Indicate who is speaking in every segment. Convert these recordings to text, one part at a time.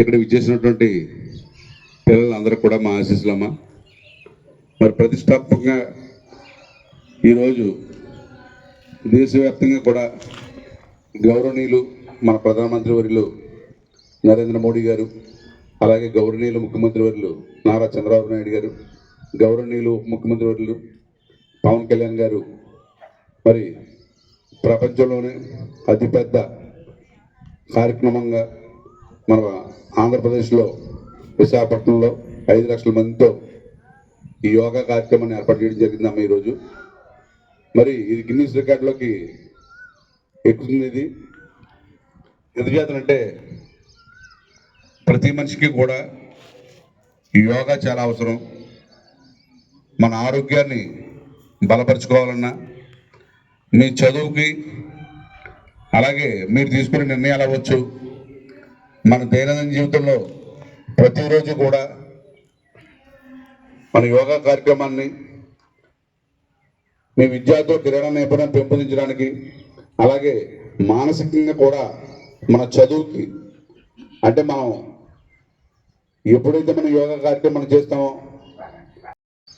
Speaker 1: ఇక్కడ విచ్చేసినటువంటి పిల్లలందరూ కూడా మా ఆశీస్సులమ్మ. మరి ప్రతిష్టాత్మకంగా ఈరోజు దేశవ్యాప్తంగా కూడా గౌరవనీయులు మన ప్రధానమంత్రి వర్యులు నరేంద్ర మోడీ గారు అలాగే గౌరవనీయులు ముఖ్యమంత్రి వర్యులు నారా చంద్రబాబు నాయుడు గారు గౌరవనీయులు ముఖ్యమంత్రి వర్యులు పవన్ కళ్యాణ్ గారు. మరి ప్రపంచంలోనే అతిపెద్ద కార్యక్రమంగా మన ఆంధ్రప్రదేశ్లో విశాఖపట్నంలో ఐదు లక్షల మందితో ఈ యోగా కార్యక్రమాన్ని ఏర్పాటు చేయడం జరిగిందమ్మ ఈరోజు. మరి ఇది గిన్నీస్ రికార్డులోకి ఎక్కుతుంది ఇది. ఎందుచేతనంటే ప్రతి మనిషికి కూడా ఈ యోగా చాలా అవసరం. మన ఆరోగ్యాన్ని బలపరుచుకోవాలన్నా మీ చదువుకి అలాగే మీరు తీసుకునే నిర్ణయాలు అవ్వచ్చు. మన దైనందిన జీవితంలో ప్రతిరోజు కూడా మన యోగా కార్యక్రమాన్ని మీ విద్యార్థుల క్రీడా నైపుణ్యం పెంపొందించడానికి అలాగే మానసికంగా కూడా మన చదువుకి అంటే మనం ఎప్పుడైతే మనం యోగా కార్యక్రమం చేస్తామో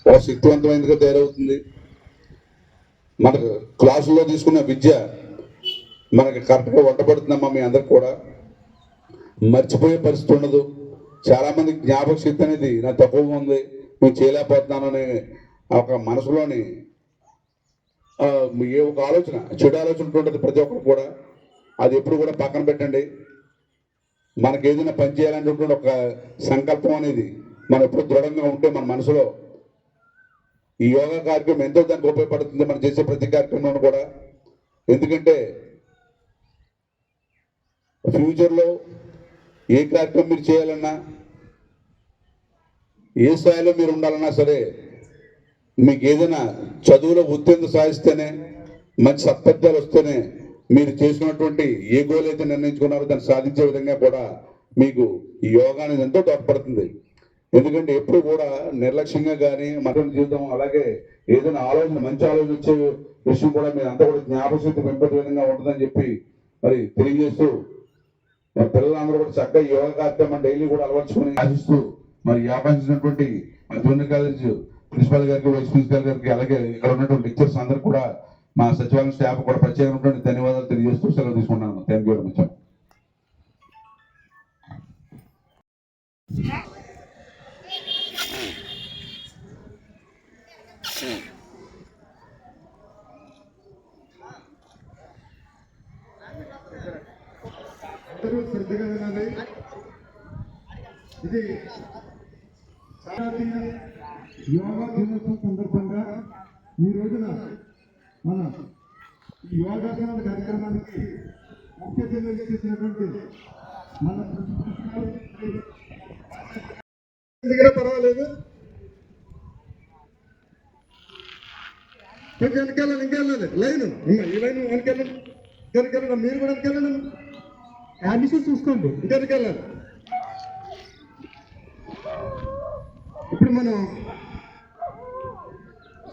Speaker 1: ఒక శక్తివంతమైనదిగా తయారవుతుంది. మనకు క్లాసుల్లో తీసుకున్న విద్య మనకి కరెక్ట్గా వంటపడుతుందమ్మా మీ అందరికి కూడా. మర్చిపోయే పరిస్థితి ఉండదు. చాలామంది జ్ఞాపక శక్తి అనేది నా తక్కువ ఉంది. నేను చేయలేకపోతున్నానని ఒక మనసులోని ఏ ఒక ఆలోచన చెడు ఆలోచన ఉంటుంది ప్రతి ఒక్కరు కూడా. అది ఎప్పుడు కూడా పక్కన పెట్టండి. మనకి ఏదైనా పని చేయాలనేటువంటి ఒక సంకల్పం అనేది మనం ఎప్పుడు దృఢంగా ఉంటే మన మనసులో ఈ యోగా కార్యక్రమం ఎంతో దానికి ఉపయోగపడుతుంది మనం చేసే ప్రతి కార్యక్రమంలో కూడా. ఎందుకంటే ఫ్యూచర్లో ఏ కార్యక్రమం మీరు చేయాలన్నా ఏ స్థాయిలో మీరు ఉండాలన్నా సరే మీకు ఏదైనా చదువులో ఉత్తీర్ణత సాధిస్తేనే మంచి సత్ఫలితాలు వస్తేనే మీరు చేసినటువంటి ఏ గోల్ అయితే నిర్ణయించుకున్నారో దాన్ని సాధించే విధంగా కూడా మీకు ఈ యోగా అనేది ఎంతో తోడ్పడుతుంది. ఎందుకంటే ఎప్పుడు కూడా నిర్లక్ష్యంగా కానీ మతం జీవితం అలాగే ఏదైనా ఆలోచన మంచి ఆలోచన వచ్చే విషయం కూడా మీరు అంతా కూడా జ్ఞాపశక్తి పెంపటి విధంగా ఉంటుందని చెప్పి మరి తెలియజేస్తూ మరి పిల్లలందరూ కూడా చక్కగా యోగా కార్యక్రమం డైలీ కూడా అలవర్చుకుని ఆశిస్తూ మరి వ్యాపించినటువంటి మన జూనియర్ కాలేజ్ ప్రిన్సిపల్ గారికి వైస్ ప్రిన్సిపల్ గారికి అలాగే ఇక్కడ ఉన్నటువంటి లెక్చర్స్ అందరూ కూడా మా సచివాలయం స్టాఫ్ కూడా ప్రత్యేకమైనటువంటి ధన్యవాదాలు తెలియజేస్తూ సెలవు తీసుకున్నాను థ్యాంక్ యూ వెరీ మచ్
Speaker 2: అందరూ శ్రద్ధగా వినాలి ఇది జాతీయ యోగా దినోత్సవం సందర్భంగా ఈ రోజున మన ఈ యోగాసనాల కార్యక్రమానికి ముఖ్య అతిథిగా చేసినటువంటి మన దగ్గర పర్వాలేదు. కొంచెం వెనకాలండి ఇంకెళ్ళాలి లైన్. ఈ లైన్ వెనకెళ్ళండి వెనకెళ్ళండి మీరు కూడా వెనకెళ్ళండి యాడిషన్ చూసుకోండి. ఇక్కడికి వెళ్ళాలి. ఇప్పుడు మనం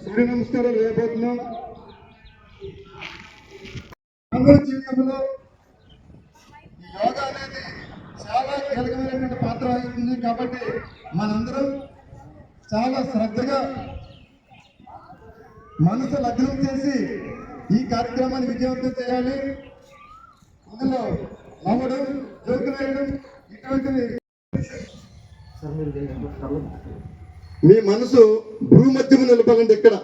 Speaker 2: సూర్య నమస్కారాలు వేయబోతున్నాం మానవ జీవితంలో యోగా అనేది చాలా కీలకమైనటువంటి పాత్ర వహిస్తుంది కాబట్టి మనందరం చాలా శ్రద్ధగా మనసు లగ్నం చేసి ఈ కార్యక్రమాన్ని విజయవంతం చేయాలి. ఇందులో నవ్వడం జోకులు వేయడం ఇటువంటివి. మీ మనసు భూమధ్యము నిలపాలండి ఇక్కడ.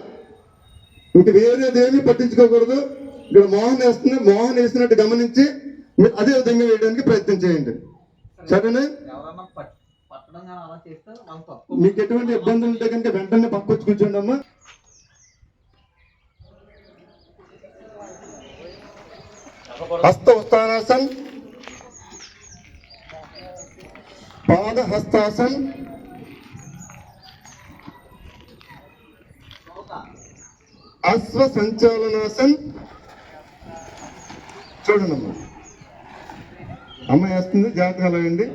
Speaker 2: ఇంక వేరేది ఏమీ పట్టించుకోకూడదు. ఇక్కడ మోహన్ వేస్తుంది మోహన్ వేసినట్టు గమనించి మీరు అదే విధంగా వేయడానికి ప్రయత్నం చేయండి. సరేనా? మీకు ఎటువంటి ఇబ్బందులు ఉంటే కనుక వెంటనే పక్కొచ్చి కూర్చోండి అమ్మా. హస్త ఉత్తానాసన్ పాద హస్తాసన్ అశ్వ సంచాలనాసన్. చూడండి అమ్మా. అమ్మ వేస్తుంది జాగ్రత్తగా అలాగండి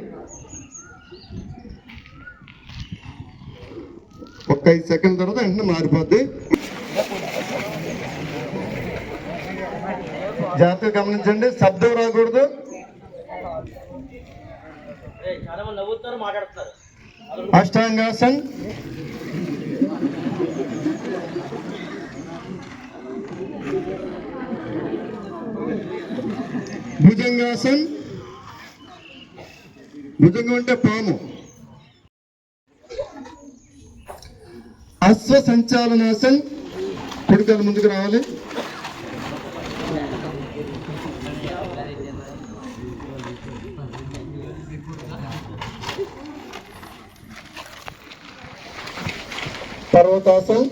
Speaker 2: ఒక్క ఐదు సెకండ్ తర్వాత వెంటనే మారిపోద్ది. జాగ్రత్తగా గమనించండి శబ్దం రాకూడదు. అష్టాంగాసన్. భుజంగాసన్ భుజంగం అంటే పాము. అశ్వ సంచాలనాసన్ కుడికాలు ముందుకు రావాలి. పర్వతాసన్.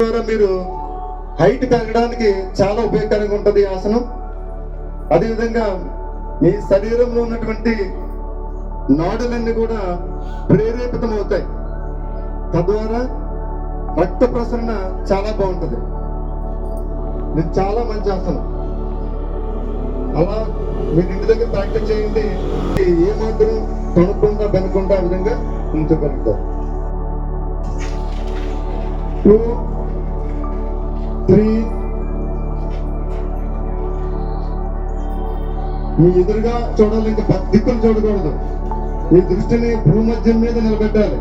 Speaker 2: ద్వారా మీరు హైట్ పెరగడానికి చాలా ఉపయోగకరంగా ఉంటుంది ఆసనం. అదేవిధంగా మీ శరీరంలో ఉన్నటువంటి నాడులన్నీ కూడా ప్రేరేపితం అవుతాయి తద్వారా రక్త ప్రసరణ చాలా బాగుంటుంది. ఇది చాలా మంచి ఆసనం. అలా మీరు ఇంటి దగ్గర ప్రాక్టీస్ చేయండి. ఏ మాత్రం తొనకుండా వెనకుండా ఆ విధంగా ఉంచగలుగుతారు. త్రీ మీ ఎదురుగా చూడాలి ఇంకా దిక్కులు చూడకూడదు. మీ దృష్టిని భూమధ్యం మీద నిలబెట్టాలి.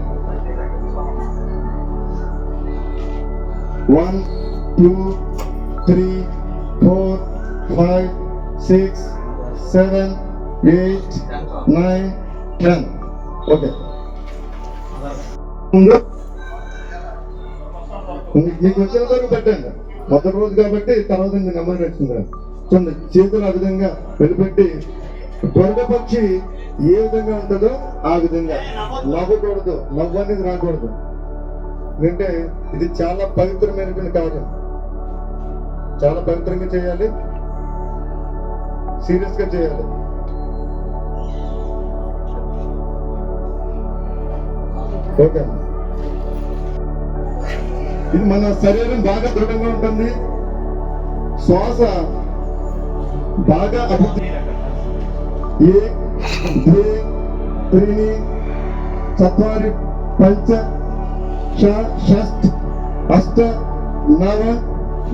Speaker 2: One two three four five six seven eight nine ten okay మీకు వచ్చిన వరకు పెట్టండి. మొదటి రోజు కాబట్టి తర్వాత ఇంకా నెమ్మది వచ్చింది చూడండి చేతులు ఆ విధంగా వెలిపెట్టి గొర్రె పక్షి ఏ విధంగా ఉంటుందో ఆ విధంగా. నవ్వకూడదు నవ్వు అనేది రాకూడదు. ఎందుకంటే ఇది చాలా పవిత్రమైనటువంటి కార్యం చాలా పవిత్రంగా చేయాలి. సీరియస్గా చేయాలి. ఓకే. ఇది మన శరీరం బాగా దృఢంగా ఉంటుంది. శ్వాస బాగా అభివృద్ధి ఏ ద్వే త్రీణి చత్వారి పంచ ష షష్ట్ అష్ట నవ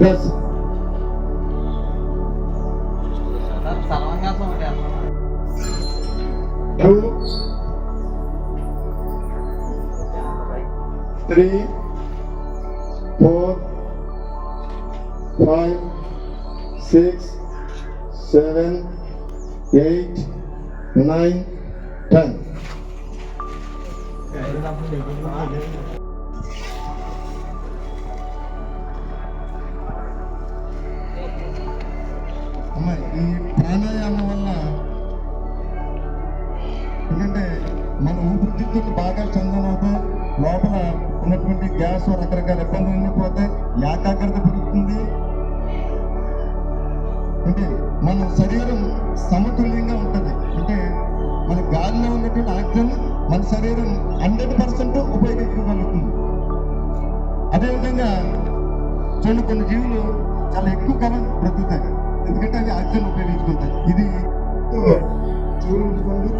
Speaker 2: దశ.
Speaker 3: Sir
Speaker 2: four five six seven eight nine ten ఈ ప్రాణాయామం వల్ల ఎందుకంటే మన ఊపిరితిత్తులు బాగా చందనవుతాయి లోపల ఉన్నటువంటి గ్యాస్ రకరకాల ఇబ్బందులు అంటే మన శరీరం సమతుల్యంగా ఉంటుంది. అంటే మన గాలిలో ఉన్నటువంటి ఆక్సిజన్ మన శరీరం హండ్రెడ్ పర్సెంట్ ఉపయోగించుకోగలుగుతుంది అదేవిధంగా చూడండి కొన్ని జీవులు చాలా ఎక్కువ కాలం బ్రతుకుతాయి. ఎందుకంటే అది ఆక్సిజన్ ఉపయోగించుకుంటాయి. ఇది చూడండి